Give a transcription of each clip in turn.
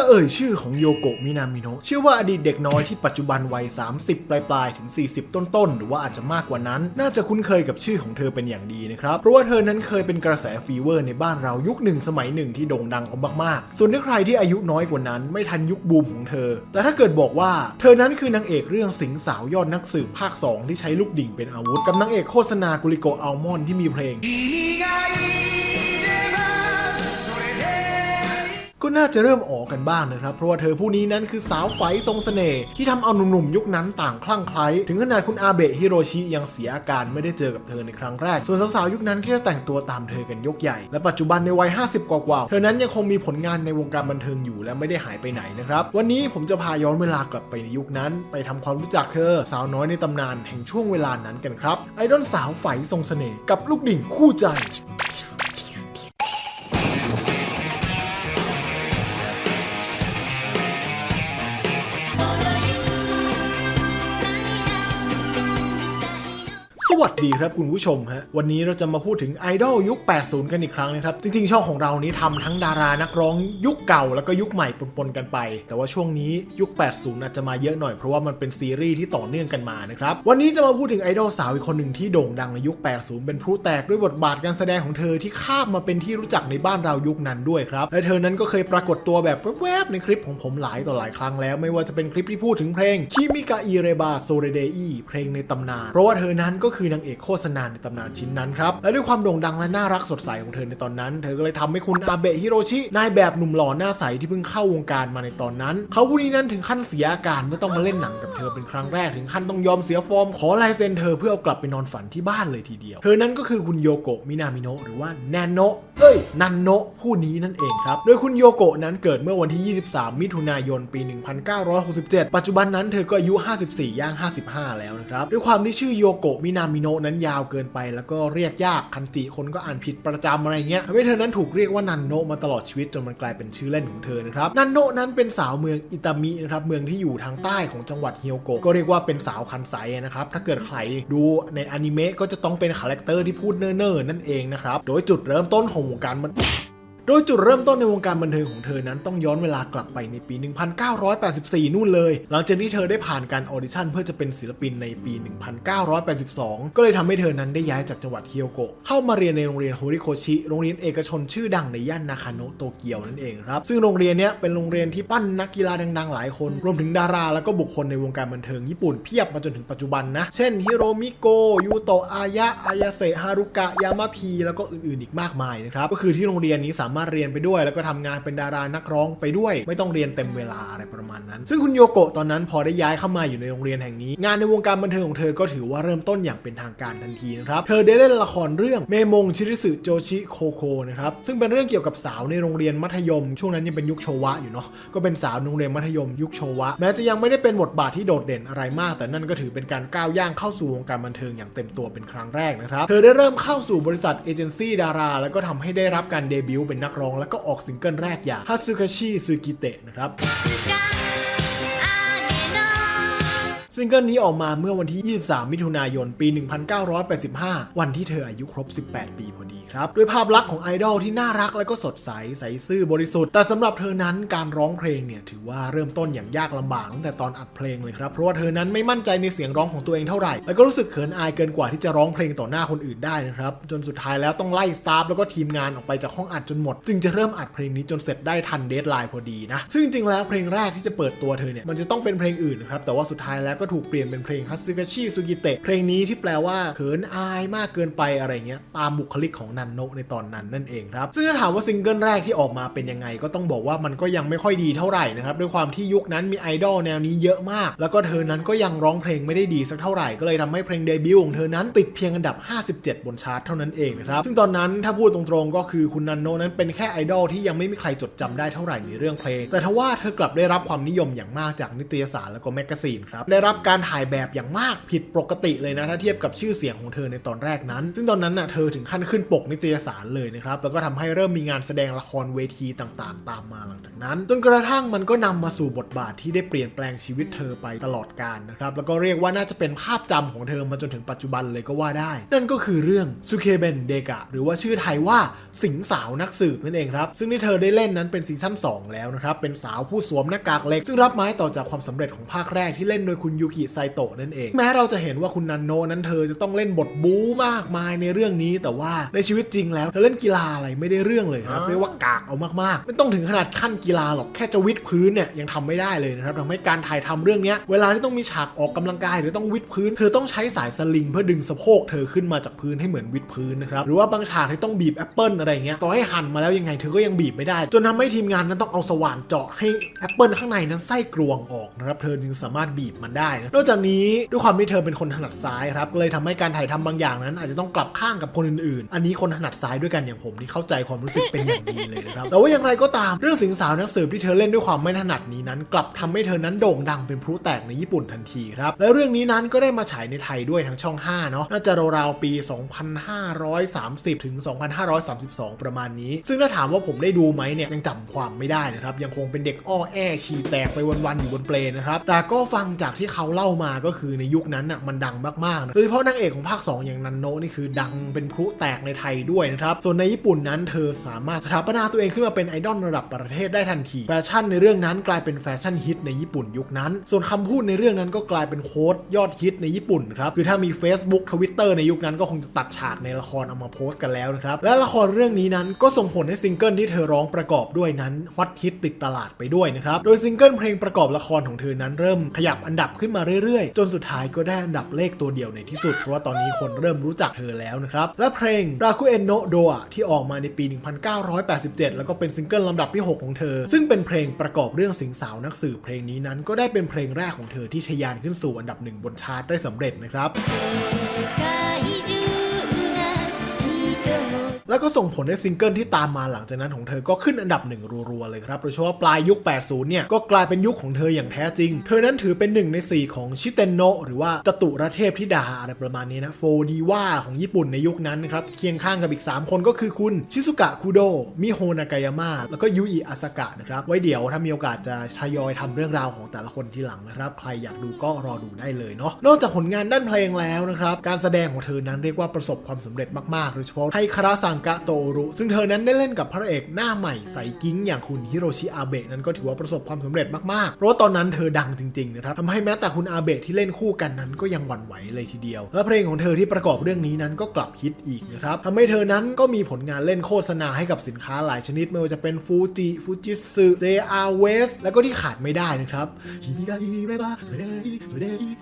าเอ่ยชื่อของโยโกะมินามิโนะเชื่อว่าอดีตเด็กน้อยที่ปัจจุบันวัย 30 ปลายๆ ถึง 40 ต้นๆ หรือว่าอาจจะมากกว่านั้น น่าจะคุ้นเคยกับชื่อของเธอเป็นอย่างดีนะครับ เพราะว่าเธอนั้นเคยเป็นกระแสฟีเวอร์ในบ้านเรายุคหนึ่งสมัยหนึ่งที่โด่งดังเอามากๆ ส่วนถ้าใครที่อายุน้อยกว่านั้นไม่ทันยุคบูมของเธอ แต่ถ้าเกิดบอกว่าเธอนั้นคือนางเอกเรื่องสิงสาวยอดนักสืบภาค 2 ที่ใช้ลูกดิ่งเป็นอาวุธ กับนางเอกโฆษณากุลิโกอัลมอนที่มีเพลง ก็น่าจะเริ่มออกกันบ้างนะครับ เพราะว่าเธอผู้นี้นั้นคือสาวไฟทรงเสน่ห์ที่ทำเอาหนุ่มๆยุคนั้นต่างคลั่งไคล้ถึงขนาดคุณอาเบะฮิโรชิยังเสียอาการไม่ได้เจอกับเธอในครั้งแรก ส่วนสาวๆยุคนั้นก็จะแต่งตัวตามเธอกันยกใหญ่ และปัจจุบันในวัย 50 กว่าๆเธอนั้นยังคงมีผลงานในวงการบันเทิงอยู่และไม่ได้หายไปไหนนะครับ วันนี้ผมจะพาย้อนเวลากลับไปในยุคนั้น ไปทำความรู้จักเธอ สาวน้อยในตำนานแห่งช่วงเวลานั้นกันครับไอดอลสาวไฟทรงเสน่ห์กับลูกดิ่งคู่ใจ วัสดีครับคุณผู้ชมฮะวันนี้เราจะมาพูดถึงไอดอลยุค 80 กันอีกครั้งนะครับ จริงๆ ช่องของเรานี้ทำทั้งดารานักร้องยุคเก่าแล้วก็ยุคใหม่ปนๆกันไป แต่ว่าช่วงนี้ยุค 80 อาจจะมาเยอะหน่อยเพราะว่ามันเป็นซีรีส์ที่ต่อเนื่องกันมานะครับ วันนี้จะมาพูดถึงไอดอลสาวอีกคนหนึ่งที่โด่งดังในยุค 80 เป็นพลุแตกด้วยบทบาทการแสดงของเธอที่ข้ามมาเป็นที่รู้จักในบ้านเรายุคนั้นด้วยครับและเธอนั้นก็เคยปรากฏตัวแบบแวบๆในคลิปของผมหลายต่อหลายครั้งแล้ว ไม่ว่าจะเป็นคลิปที่พูดถึงเพลงคิมิกาอิเรบาโซเรเดอีเพลงในตำนานเพราะว่าเธอนั้นก็คือนางเอกโฆษณาในตำนานชิ้นนั้นครับ และด้วยความโด่งดังและน่ารักสดใสของเธอในตอนนั้น เธอก็เลยทำให้คุณอาเบะฮิโรชิ นายแบบหนุ่มหล่อหน้าใสที่เพิ่งเข้าวงการมาในตอนนั้น เขาผู้นี้นั้นถึงขั้นเสียอาการเมื่อต้องมาเล่นหนังกับเธอเป็นครั้งแรกถึงขั้นต้องยอมเสียฟอร์มขอลายเซ็นเธอเพื่อเอากลับไปนอนฝันที่บ้านเลยทีเดียว เธอนั้นก็คือคุณโยโกะมินามิโนะหรือว่าแนนโนะเอ้ยนันโนะผู้นี้นั่นเองครับ โดยคุณโยโกะนั้นเกิดเมื่อวันที่ 23 มิถุนายน ปี 1967 ปัจจุบันนั้นเธอก็อายุ 54 ย่าง 55 แล้วนะครับ ด้วยความที่ชื่อโยโกะมินามิโนะนั้นยาวเกินไป แล้วก็เรียกยากคันจิคนก็อ่านผิดประจำอะไรเงี้ยทำให้เธอนั้นถูกเรียกว่านันโนะมาตลอดชีวิตจนมันกลายเป็นชื่อเล่นของเธอนะครับนันโนะนั้นเป็นสาวเมืองอิตามินะครับเมืองที่อยู่ทางใต้ของจังหวัดเฮียวโกะก็เรียกว่าเป็นสาวคันไซนะครับถ้าเกิดใครดูในอนิเมะก็จะต้องเป็นคาแรคเตอร์ที่พูดเน่อๆนั่นเองนะครับโดยจุดเริ่มต้นของวงการมัน โดยจุดเริ่มต้นในวงการบันเทิงของเธอนั้นต้องย้อนเวลากลับไปในปี 1984 นู่นเลย หลังจากที่เธอได้ผ่านการออดิชั่นเพื่อจะเป็นศิลปินในปี 1982 ก็เลยทำให้เธอนั้นได้ย้ายจากจังหวัดเฮียวโกะเข้ามาเรียนในโรงเรียนโฮริโคชิ โรงเรียนเอกชนชื่อดังในย่านนาคาโนะโตเกียวนั่นเองครับ ซึ่งโรงเรียนเนี้ยเป็นโรงเรียนที่ปั้นนักกีฬาดังๆ หลายคน รวมถึงดาราแล้วก็บุคคลในวงการบันเทิงญี่ปุ่นเพียบมาจนถึงปัจจุบันนะ เช่นฮิโรมิโกะยูโตะอายะอายาเซฮารุกะยามาพีแล้วก็อื่นๆอีกมากมายนะครับก็คือที่โรงเรียนนี้สามารถเรียนไปด้วย แล้วก็ทำงานเป็นดารานักร้องไปด้วย ไม่ต้องเรียนเต็มเวลาอะไรประมาณนั้น ซึ่งคุณโยโกะตอนนั้นพอได้ย้ายเข้ามาอยู่ในโรงเรียนแห่งนี้ งานในวงการบันเทิงของเธอก็ถือว่าเริ่มต้นอย่างเป็นทางการทันทีนะครับเธอได้เล่นละครเรื่องเมมงชิริสึโจชิโคโคนะครับซึ่งเป็นเรื่องเกี่ยวกับสาวในโรงเรียนมัธยม ช่วงนั้นยังเป็นยุคโชวะอยู่เนาะก็เป็นสาวนโรงเรียนมัธยมยุคโชวะแม้จะยังไม่ได้เป็นบทบาทที่โดดเด่นอะไรมาก แต่นั่นก็ถือเป็นการก้าวย่างเข้าสู่วงการบันเทิงอย่างเต็มตัวเป็นครั้งแรกนะครับเธอได้เริ่มเข้าสู่บริษัทเอเจนซี่ดารา แล้วก็ทำให้ได้รับการเดบิวต์เป็นนักร้อง แล้วก็ออกซิงเกิลแรกอย่างฮัตสึคาชิซูกิเตะนะครับ ซิงเกิลนี้ออกมาเมื่อวันที่ 23 มิถุนายน ปี 1985 วันที่เธออายุครบ 18 ปีพอดีครับ ด้วยภาพลักษณ์ของไอดอลที่น่ารักและก็สดใส ใสซื่อบริสุทธิ์ แต่สำหรับเธอนั้นการร้องเพลงเนี่ยถือว่าเริ่มต้นอย่างยากลำบากตั้งแต่ตอนอัดเพลงเลยครับ เพราะว่าเธอนั้นไม่มั่นใจในเสียงร้องของตัวเองเท่าไหร่ แล้วก็รู้สึกเขินอายเกินกว่าที่จะร้องเพลงต่อหน้าคนอื่นได้นะครับ จนสุดท้ายแล้วต้องไล่สตาฟแล้วก็ทีมงานออกไปจากห้องอัดจนหมด จึงจะเริ่มอัดเพลงนี้จนเสร็จได้ทันเดทไลน์พอดีนะ ซึ่งจริงแล้วเพลงแรกที่จะเปิดตัวเธอเนี่ยมันจะต้องเป็นเพลงอื่นนะครับแต่ว่าสุดท้ายแล้วก็ถูกเปลี่ยนเป็นเพลงฮัตสึกาชิซุกิเตะเพลงนี้ที่แปลว่าเขินอายมากเกินไปอะไรเงี้ยตามบุคลิกของนันโนะในตอนนั้นนั่นเองครับ ซึ่งถ้าถามว่าซิงเกิลแรกที่ออกมาเป็นยังไง ก็ต้องบอกว่ามันก็ยังไม่ค่อยดีเท่าไหร่นะครับด้วยความที่ยุคนั้นมีไอดอลแนวนี้เยอะมาก แล้วก็เธอนั้นก็ยังร้องเพลงไม่ได้ดีสักเท่าไหร่ก็เลยทำให้เพลงเดบิวต์ของเธอนั้นติดเพียงอันดับ 57 บนชาร์ตเท่านั้นเองนะครับซึ่งตอนนั้นถ้าพูดตรงๆก็คือคุณนันโนนั้นเป็นแค่ไอดอลที่ยังไม่มีใครจดจำได้เท่าไหร่ในเรื่องเพลง แต่ทว่าเธอกลับได้รับความนิยมอย่างมากจากนิตยสารและก็แมกกาซีนครับได้รับรับการถ่ายแบบอย่างมากผิดปกติเลยนะถ้าเทียบกับชื่อเสียงของเธอในตอนแรกนั้น ซึ่งตอนนั้นน่ะเธอถึงขั้นขึ้นปกนิตยสารเลยนะครับแล้วก็ทำให้เริ่มมีงานแสดงละครเวทีต่างๆ ตามมาหลังจากนั้น จนกระทั่งมันก็นำมาสู่บทบาทที่ได้เปลี่ยนแปลงชีวิตเธอไปตลอดกาลนะครับแล้วก็เรียกว่าน่าจะเป็นภาพจำของเธอมาจนถึงปัจจุบันเลยก็ว่าได้ นั่นก็คือเรื่องซูเคเบนเดกะหรือว่าชื่อไทยว่าสิงสาวนักสืบนั่นเองครับซึ่งที่เธอได้เล่นนั้นเป็นซีซั่น2แล้วนะครับเป็นสาวผู้สวมหน้ากากเหล็กซึ่งรับไม้ต่อจากความสำเร็จของภาคแรกที่เล่นโดยคุณยูกิไซโตะนั่นเอง แม้เราจะเห็นว่าคุณนันโนะนั้นเธอจะต้องเล่นบทบู๊มากมายในเรื่องนี้ แต่ว่าในชีวิตจริงแล้วเธอเล่นกีฬาอะไรไม่ได้เรื่องเลยครับเรียกว่ากากเอามากๆ ไม่ต้องถึงขนาดขั้นกีฬาหรอกแค่จะวิดพื้นเนี่ยยังทำไม่ได้เลยนะครับทำให้การถ่ายทำเรื่องเนี้ยเวลาที่ต้องมีฉากออกกำลังกายหรือต้องวิดพื้น เธอต้องใช้สายสลิงเพื่อดึงสะโพกเธอขึ้นมาจากพื้นให้เหมือนวิดพื้นนะครับหรือว่าบางฉากที่ต้องบีบแอปเปิลอะไรเงี้ยต่อให้หั่นมาแล้วยังไงเธอก็ยังบีบไม่ได้ จนทำให้ทีมงานนั้นต้องเอาสว่านเจาะให้แอปเปิลข้างในนั้นไส้กรวงออกนะครับเธอจึงสามารถบีบมันได้นะนอกจากนี้ด้วยความที่เธอเป็นคนถนัดซ้ายครับก็เลยทำให้การถ่ายทำบางอย่างนั้น อาจจะต้องกลับข้างกับคนอื่นๆ อันนี้คนถนัดซ้ายด้วยกันอย่างผมนี่เข้าใจความรู้สึกเป็นอย่างดีเลยนะครับแต่ว่าอย่างไรก็ตามเรื่องสิงสาวนักสืบที่เธอเล่นด้วยความไม่ถนัดนี้นั้น กลับทำให้เธอนั้นโด่งดังเป็นพลุแตกในญี่ปุ่นทันทีครับและเรื่องนี้นั้นก็ได้มาฉายในไทยด้วยทั้งช่อง 5 เนาะน่าจะราวๆปี 2530 ถึง 2532 ประมาณนี้ ซึ่งถ้าถามว่าผมได้ดูไหมเนี่ยยังจำความไม่ได้นะครับยังคงเป็นเด็กอ้อแอฉี่แตกไปวันๆอยู่บนเปลนะครับแต่ก็ฟังจากที่เขาเล่ามาก็คือในยุคนั้นน่ะมันดังมากๆนะโดยเฉพาะนางเอกของภาค 2 อย่างนันโนะนี่คือดังเป็นพลุแตกในไทยด้วยนะครับ ส่วนในญี่ปุ่นนั้นเธอสามารถสถาปนาตัวเองขึ้นมาเป็นไอดอลระดับประเทศได้ทันที แฟชั่นในเรื่องนั้นกลายเป็นแฟชั่นฮิตในญี่ปุ่นยุคนั้น ส่วนคำพูดในเรื่องนั้นก็กลายเป็นโค้ดยอดฮิตในญี่ปุ่นครับ คือถ้ามี Facebook Twitter ในยุคนั้นก็คงจะตัดฉากในละครเอามาโพสต์กันแล้วนะครับ และละครเรื่องนี้นั้นก็ส่งผลให้ซิงเกิลที่เธอร้องประกอบด้วยนั้นฮอตฮิตติดตลาดไปด้วยนะครับ โดยซิงเกิลเพลงประกอบละครของเธอนั้นเริ่มขยับอันดับขึ้นมาเรื่อยๆ จนสุดท้ายก็ได้อันดับเลขตัวเดียวในที่สุด เพราะว่าตอนนี้คนเริ่มรู้จักเธอแล้วนะครับ และเพลงราคุเอนโนโดะที่ออกมาในปี 1987 แล้วก็เป็นซิงเกิลลำดับที่ 6 ของเธอ ซึ่งเป็นเพลงประกอบเรื่องสิงสาวนักสืบเพลงนี้นั้นก็ได้เป็นเพลงแรกของเธอที่ทะยานขึ้นสู่อันดับหนึ่งบนชาร์ตได้สำเร็จนะครับ แล้วก็ส่งผลให้ซิงเกิลที่ตามมาหลังจากนั้นของเธอก็ขึ้นอันดับหนึ่งรัวๆเลยครับโดยเฉพาะปลายยุค 80 เนี่ย ก็กลายเป็นยุคของเธออย่างแท้จริง เธอนั้นถือเป็นหนึ่งใน 4 ของชิเตนโนหรือว่าจตุรเทพธิดาอะไรประมาณนี้นะโฟดีว่าของญี่ปุ่นในยุคนั้นนะครับ เคียงข้างกับอีก 3 คนก็คือคุณชิซุกะคุโดมิโฮนากายาม่าแล้วก็ยูอิอาสกะนะครับไว้เดี๋ยวถ้ามีโอกาสจะทยอยทำเรื่องราวของแต่ละคนทีหลังนะครับใครอยากดูก็รอดูได้เลยเนาะนอกจากผลงานด้านเพลงแล้วนะครับการแสดงของเธอนั้นเรียกว่าประสบความสำเร็จมากๆโดยเฉพาะไทคาราซังกะโตรุ ซึ่งเธอนั้นได้เล่นกับพระเอกหน้าใหม่ใสกิ้งอย่างคุณฮิโรชิอาเบะนั้นก็ถือว่าประสบความสำเร็จมากๆ เพราะาตอนนั้นเธอดังจริงๆนะครับทำให้แม้แต่คุณอาเบะที่เล่นคู่กันนั้นก็ยังหวั่นไหวเลยทีเดียว และเพลงของเธอที่ประกอบเรื่องนี้นั้นก็กลับฮิตอีกนะครับทำให้เธอนั้นก็มีผลงานเล่นโฆษณาให้กับสินค้าหลายชนิดไม่ว่าจะเป็นฟูจิฟูจิสึ JR West แล้วก็ที่ขาดไม่ได้นะครับ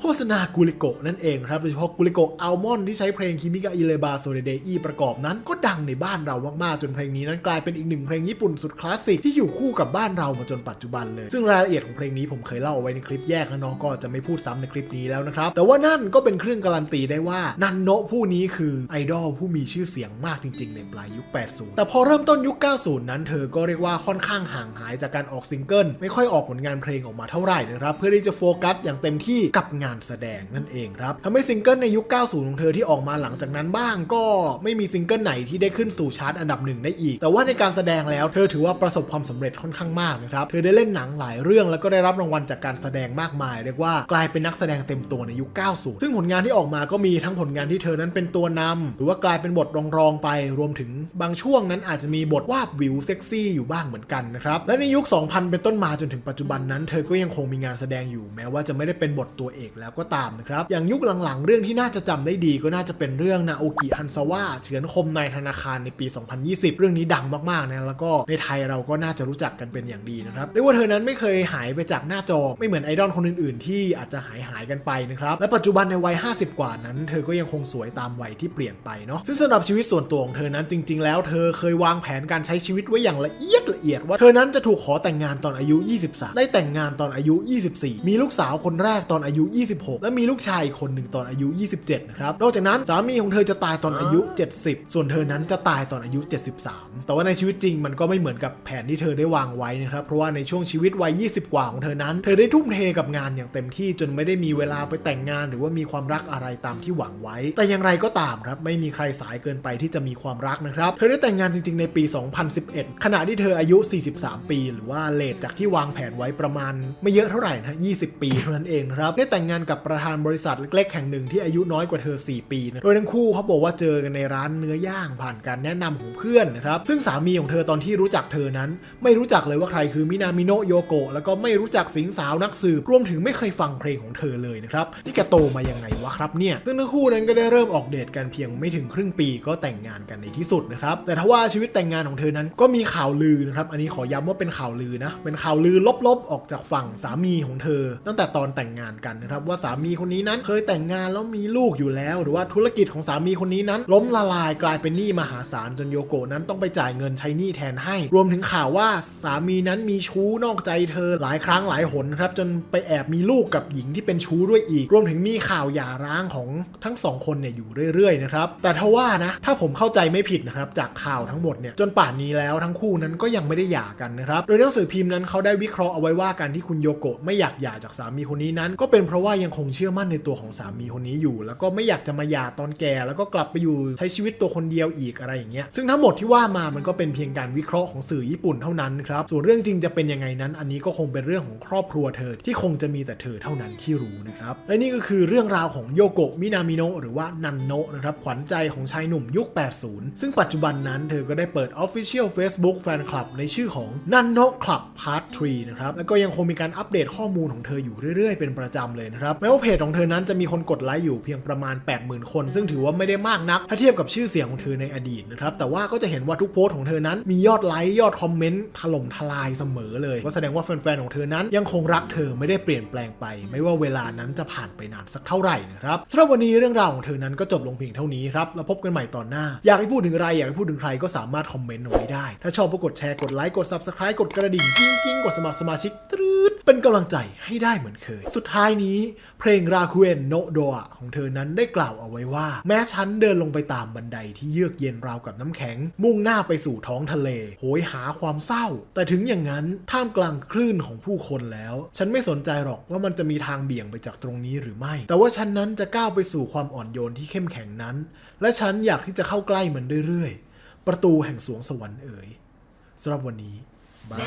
โฆษณากุลิโกนั่นเองครับโดยเฉพาะกุลิโกอัลมอนด์ที่ใช้เพลงคิมิกาอิเรบะโซเดเดอิประกอบนั้นก็ดังในบ้านเรามากๆ จนเพลงนี้นั้นกลายเป็นอีกหนึ่งเพลงญี่ปุ่นสุดคลาสสิกที่อยู่คู่กับบ้านเรามาจนปัจจุบันเลย ซึ่งรายละเอียดของเพลงนี้ผมเคยเล่าเอาไว้ในคลิปแยกแล้วเน้องก็จะไม่พูดซ้ำในคลิปนี้แล้วนะครับแต่ว่านั่นก็เป็นเครื่องการันตีได้ว่านันโนะผู้นี้คือไอดอลผู้มีชื่อเสียงมากจริง ๆ ในปลายยุค 80 แต่พอเริ่มต้นยุค 90 นั้นเธอก็เรียกว่าค่อนข้างห่างหายจากการออกซิงเกิลไม่ค่อยออกผลงานเพลงออกมาเท่าไหร่นะครับเพื่อที่จะโฟกัสอย่างเต็มที่กับงานแสดงนั่นเองครับทำให้ซิงเกิลในยุค 90 ของเธอที่ออกมาหลังจากนั้นบ้าง ก็ไม่มีซิงเกิลไหนที่ได้ขึ้นสู่ชาร์ตอันดับหนึ่งได้อีก แต่ว่าในการแสดงแล้วเธอถือว่าประสบความสำเร็จค่อนข้างมากนะครับ เธอได้เล่นหนังหลายเรื่องแล้วก็ได้รับรางวัลจากการแสดงมากมาย เรียกว่ากลายเป็นนักแสดงเต็มตัวในยุค 90 ซึ่งผลงานที่ออกมาก็มีทั้งผลงานที่เธอนั้นเป็นตัวนำหรือว่ากลายเป็นบทรองๆไป รวมถึงบางช่วงนั้นอาจจะมีบทวาบวิวเซ็กซี่อยู่บ้างเหมือนกันนะครับ และในยุค 2000 เป็นต้นมาจนถึงปัจจุบันนั้น เธอก็ยังคงมีงานแสดงอยู่แม้ว่าจะไม่ได้เป็นบทตัวเอกแล้วก็ตามนะครับ อย่างยุคหลังๆ เรื่องที่น่าจะจำได้ดีก็น่าจะเป็นเรื่องนาโอกิฮันซาวะเฉือนคมในธนาคารในปี 2020 เรื่องนี้ดังมากๆนะแล้วก็ในไทยเราก็น่าจะรู้จักกันเป็นอย่างดีนะครับเรียกว่าเธอนั้นไม่เคยหายไปจากหน้าจอไม่เหมือนไอดอลคนอื่นๆ ที่อาจจะหายหายๆกันไปนะครับและปัจจุบันในวัย 50 กว่านั้น เธอก็ยังคงสวยตามวัยที่เปลี่ยนไปเนาะซึ่งสำหรับชีวิตส่วนตัวของเธอนั้นจริง ๆ แล้วเธอเคยวางแผนการใช้ชีวิตไว้อย่างละเอียดละเอียด ว่าเธอนั้นจะถูกขอแต่งงานตอนอายุ 23 ได้แต่งงานตอนอายุ 24 มีลูกสาวคนแรกตอนอายุ 26 และมีลูกชายอีกคนหนึ่งตอนอายุ 27 นะครับนอกจากนั้นสามีของเธอจะตายตอนอายุ 70 ส่วนเธอนั้นจะตายตอนอายุ 73 แต่ว่าในชีวิตจริงมันก็ไม่เหมือนกับแผนที่เธอได้วางไว้นะครับ เพราะว่าในช่วงชีวิตวัย 20 กว่าของเธอนั้น เธอได้ทุ่มเทกับงานอย่างเต็มที่จนไม่ได้มีเวลาไปแต่งงาน หรือว่ามีความรักอะไรตามที่หวังไว้ แต่อย่างไรก็ตามครับไม่มีใครสายเกินไปที่จะมีความรักนะครับ เธอได้แต่งงานจริงๆในปี 2011 ขณะที่เธออายุ 43 ปี หรือว่าเลทจากที่วางแผนไว้ประมาณ ไม่เยอะเท่าไหร่นะ20 ปีเท่านั้นเองครับ ได้แต่งงานกับประธานบริษัทเล็กๆแห่งหนึ่งที่อายุน้อยกว่าเธอ 4 ปีนะโดยทั้งคู่เขาบอกว่าเจอกันในร้านเนื้อย่างผ่านการแนะนำของเพื่อนนะครับซึ่งสามีของเธอตอนที่รู้จักเธอนั้น ไม่รู้จักเลยว่าใครคือมินามิโนโยโกะแล้วก็ไม่รู้จักสิงสาวนักสืบรวมถึงไม่เคยฟังเพลงของเธอเลยนะครับนี่แกโตมายังไงวะครับเนี่ยซึ่งทั้งคู่นั้นก็ได้เริ่มออกเดทกันเพียงไม่ถึงครึ่งปีก็แต่งงานกันในที่สุดนะครับแต่ทว่าชีวิตแต่งงานของเธอนั้นก็มีข่าวลือนะครับอันนี้ขอย้ำว่าเป็นข่าวลือนะเป็นข่าวลือลบๆออกจากฝั่งสามีของเธอ ตั้งแต่ตอนแต่งงานกันนะครับว่าสามีคนนี้นั้นเคยแต่งงานแล้วมีลูกอยู่แล้ว หรือว่าธุรกิจของสามีคนนี้นั้น ล้มละลายกลายเป็นหนี้มหาศาลจนโยโกะนั้นต้องไปจ่ายเงินใช้หนี้แทนให้ รวมถึงข่าวว่าสามีนั้นมีชู้นอกใจเธอหลายครั้งหลายหนครับจนไปแอบมีลูกกับหญิงที่เป็นชู้ด้วยอีก รวมถึงมีข่าวหย่าร้างของทั้งสองคนเนี่ยอยู่เรื่อยๆนะครับแต่ทว่านะถ้าผมเข้าใจไม่ผิดนะครับจากข่าวทั้งหมดเนี่ยจนป่านนี้แล้วทั้งคู่นั้นก็ยังไม่ได้หย่ากันนะครับโดยหนังสือพิมพ์นั้นเขาได้วิเคราะห์เอาไว้ว่าการที่คุณโยโกะไม่อยากหย่าจากสามีคนนี้นั้น ก็เป็นเพราะว่ายังคงเชื่อมั่นในตัวของสามีคนนี้อยู่ แล้วก็ไม่อยากจะมาหย่าตอนแก่แล้วก็กลับไปอยู่ใช้ชีวิตตัวคนเดียวอีกอะไรอย่างเงี้ยซึ่งทั้งหมดที่ว่ามามันก็เป็นเพียงการวิเคราะห์ของสื่อญี่ปุ่นเท่านั้นครับส่วนเรื่องจริงจะเป็นยังไงนั้น อันนี้ก็คงเป็นเรื่องของครอบครัวเธอที่คงจะมีแต่เธอเท่านั้นที่รู้นะครับและนี่ก็คือเรื่องราวของโยโกะมินามิโนะหรือว่านันโนะนะครับขวัญใจของชายหนุ่มยุค 80 ซึ่งปัจจุบันนั้นเธอก็ได้เปิด Official Facebook Fan Club ในชื่อของนันโนะคลับ Part 3นะครับแล้วก็ยังคงมีการอัปเดตข้อมูลของเธออยู่เรื่อยๆ เป็นประจำเลยนะครับแม้ว่าเพจของเธอนั้นจะมีคนกดไลค์อยู่เพียงประมาณ 80,000 คน ซึ่งถือว่าไม่ได้มากนักถ้าเทียบกับชื่อเสียงของเธอในอดีตนะครับแต่ว่าก็จะเห็นว่าทุกโพสต์ของเธอนั้นมียอดไลค์ยอดคอมเมนต์ถล่มทลายเสมอเลยก็แสดงว่าแฟนๆของเธอนั้นยังคงรักเธอไม่ได้เปลี่ยนแปลงไป ไม่ว่าเวลานั้นจะผ่านไปนานสักเท่าไหร่นะครับสำหรับวันนี้เรื่องราวของเธอนั้นก็จบลงเพียงเท่านี้ครับแล้วพบกันใหม่ตอนหน้า อยากให้พูดถึงอะไรอยากให้พูดถึงใครก็สามารถคอมเมนต์เอาไว้ได้ ถ้าชอบก็กดแชร์กดไลค์กด subscribe กดกระดิ่งกิ้งกิ้งกดสมัครสมาชิกตรึดเป็นกำลังใจให้ได้เหมือนเคย สุดท้ายนี้เพลงราคุเอนโนโดะของเธอนั้นได้กล่าวเอาไว้ว่า แม้ฉันเดินลงไปตามบันไดที่เยือกเย็นราวกับน้ำแข็ง มุ่งหน้าไปสู่ท้องทะเล โหยหาความเศร้า แต่ถึงอย่างนั้นท่ามกลางคลื่นของผู้คนแล้ว ฉันไม่สนใจหรอกว่ามันจะมีทางเบี่ยงไปจากตรงนี้หรือไม่ แต่ว่าฉันนั้นจะก้าวไปสู่ความอ่อนโยนที่เข้มแข็งนั้น และฉันอยากที่จะเข้าใกล้มันเรื่อยๆ ประตูแห่งสวงสวรรค์เอ๋ยสำหรับวันนี้บาย